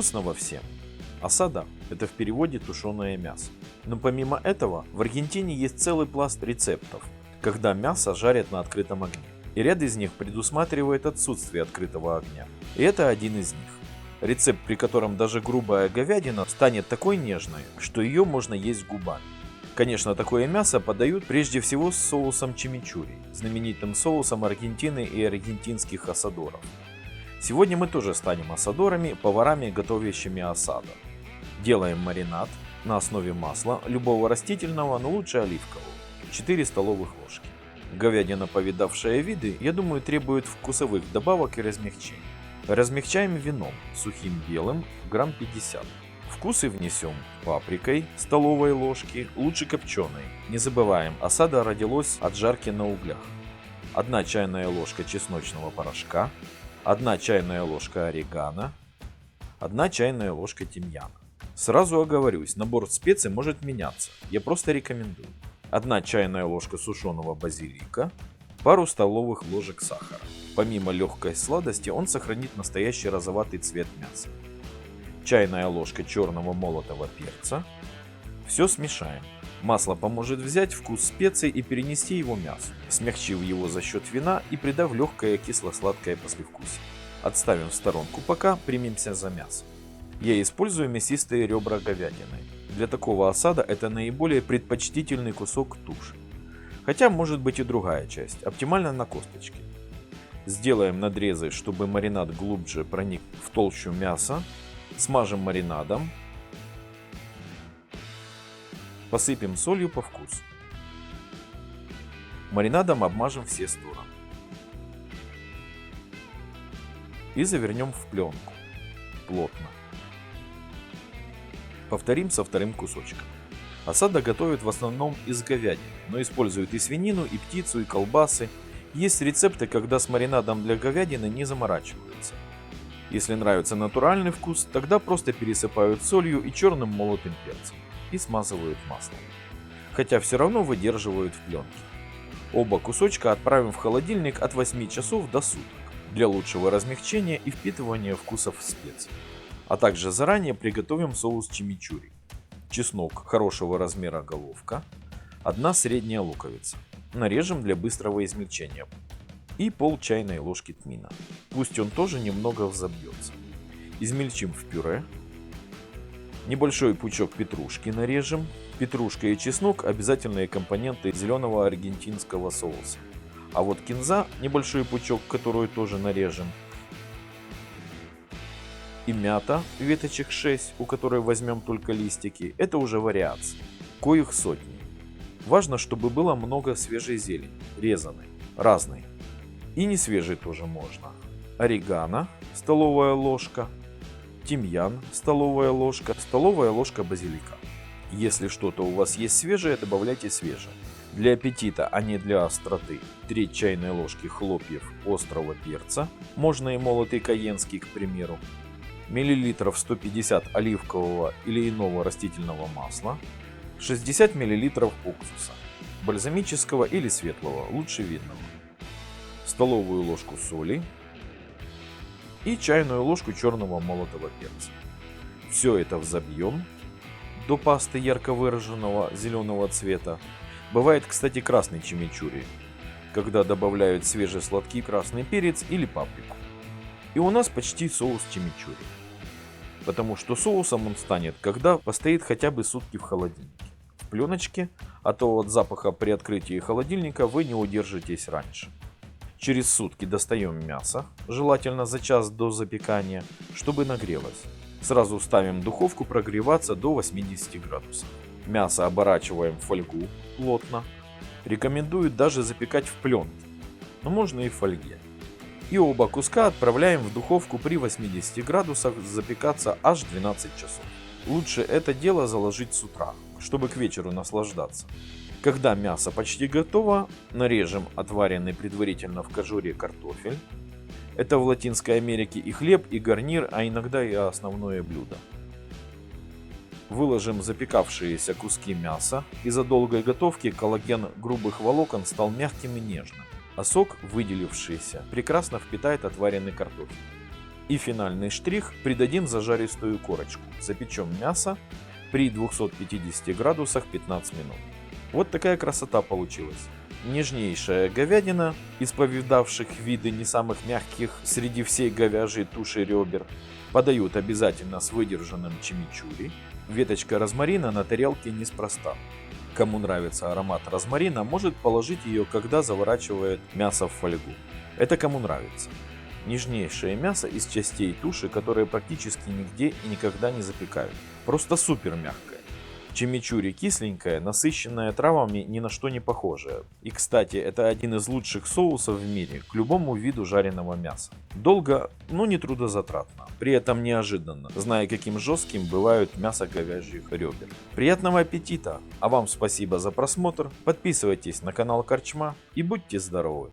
Вкусного всем. Осада – это в переводе тушеное мясо. Но помимо этого, в Аргентине есть целый пласт рецептов, когда мясо жарят на открытом огне. И ряд из них предусматривает отсутствие открытого огня. И это один из них. Рецепт, при котором даже грубая говядина станет такой нежной, что ее можно есть губами. Конечно, такое мясо подают прежде всего с соусом чимичури, знаменитым соусом Аргентины и аргентинских асадоров. Сегодня мы тоже станем асадорами, поварами, готовящими осаду. Делаем маринад на основе масла, любого растительного, но лучше оливкового, 4 столовых ложки. Говядина, повидавшая виды, я думаю, требует вкусовых добавок и размягчений. Размягчаем вином, сухим белым, грамм 50. Вкусы внесем паприкой, столовой ложки, лучше копченой. Не забываем, осада родилась от жарки на углях. 1 чайная ложка чесночного порошка, 1 чайная ложка орегано, 1 чайная ложка тимьяна. Сразу оговорюсь, набор специй может меняться, я просто рекомендую. 1 чайная ложка сушеного базилика, пару столовых ложек сахара. Помимо легкой сладости, он сохранит настоящий розоватый цвет мяса. Чайная ложка черного молотого перца. Все смешаем. Масло поможет взять вкус специй и перенести его в мясо, смягчив его за счет вина и придав легкое кисло-сладкое послевкусие. Отставим в сторонку пока, примемся за мясо. Я использую мясистые ребра говядины. Для такого осада это наиболее предпочтительный кусок туши. Хотя может быть и другая часть, оптимально на косточке. Сделаем надрезы, чтобы маринад глубже проник в толщу мяса. Смажем маринадом. Посыпем солью по вкусу. Маринадом обмажем все стороны. И завернем в пленку. Плотно. Повторим со вторым кусочком. Осада готовят в основном из говядины, но используют и свинину, и птицу, и колбасы. Есть рецепты, когда с маринадом для говядины не заморачиваются. Если нравится натуральный вкус, тогда просто пересыпают солью и черным молотым перцем и смазывают маслом. Хотя все равно выдерживают в пленке. Оба кусочка отправим в холодильник от 8 часов до суток для лучшего размягчения и впитывания вкусов специй. А также заранее приготовим соус чимичури. Чеснок хорошего размера головка, одна средняя луковица. Нарежем для быстрого измельчения. И пол чайной ложки тмина. Пусть он тоже немного взобьется. Измельчим в пюре. Небольшой пучок петрушки нарежем. Петрушка и чеснок обязательные компоненты зеленого аргентинского соуса. А вот кинза, небольшой пучок, которую тоже нарежем, и мята, веточек 6, у которой возьмем только листики, это уже вариации, коих сотни. Важно, чтобы было много свежей зелени, резаной, разной. И не свежей тоже можно. Орегано, столовая ложка, тимьян, столовая ложка, столовая ложка базилика. Если что-то у вас есть свежее, добавляйте свежее. Для аппетита, а не для остроты, 3 чайные ложки хлопьев острого перца, можно и молотый каенский, к примеру, миллилитров 150 оливкового или иного растительного масла, 60 миллилитров уксуса, бальзамического или светлого, лучше видного, столовую ложку соли и чайную ложку черного молотого перца. Все это взобьем до пасты ярко выраженного зеленого цвета. Бывает, кстати, красный чимичури, когда добавляют свежий сладкий красный перец или паприку. И у нас почти соус чимичури потому что соусом он станет, когда постоит хотя бы сутки в холодильнике. В пленочке, а то от запаха при открытии холодильника вы не удержитесь раньше. Через сутки достаем мясо, желательно за час до запекания, чтобы нагрелось. Сразу ставим духовку прогреваться до 80 градусов. Мясо оборачиваем в фольгу плотно. Рекомендую даже запекать в пленке, но можно и в фольге и оба куска отправляем в духовку при 80 градусах запекаться аж 12 часов. Лучше это дело заложить с утра, чтобы к вечеру наслаждаться. Когда мясо почти готово, нарежем отваренный предварительно в кожуре картофель. Это в Латинской Америке и хлеб, и гарнир, а иногда и основное блюдо. Выложим запекавшиеся куски мяса. Из-за долгой готовки коллаген грубых волокон стал мягким и нежным а сок, выделившийся, прекрасно впитает отваренный картофель. И финальный штрих – придадим зажаристую корочку. Запечем мясо при 250 градусах 15 минут. Вот такая красота получилась. Нежнейшая говядина, из повидавших виды не самых мягких среди всей говяжьей туши ребер, подают обязательно с выдержанным чимичури. Веточка розмарина на тарелке неспроста. Кому нравится аромат розмарина, может положить ее, когда заворачивает мясо в фольгу. Это кому нравится. Нежнейшее мясо из частей туши, которые практически нигде и никогда не запекают. Просто супер мягкое. Чимичури кисленькая, насыщенная травами, ни на что не похожая. И кстати, это один из лучших соусов в мире к любому виду жареного мяса. Долго, но не трудозатратно. При этом неожиданно, зная каким жестким бывают мясо говяжьих ребер. Приятного аппетита! А вам спасибо за просмотр. Подписывайтесь на канал Корчма и будьте здоровы!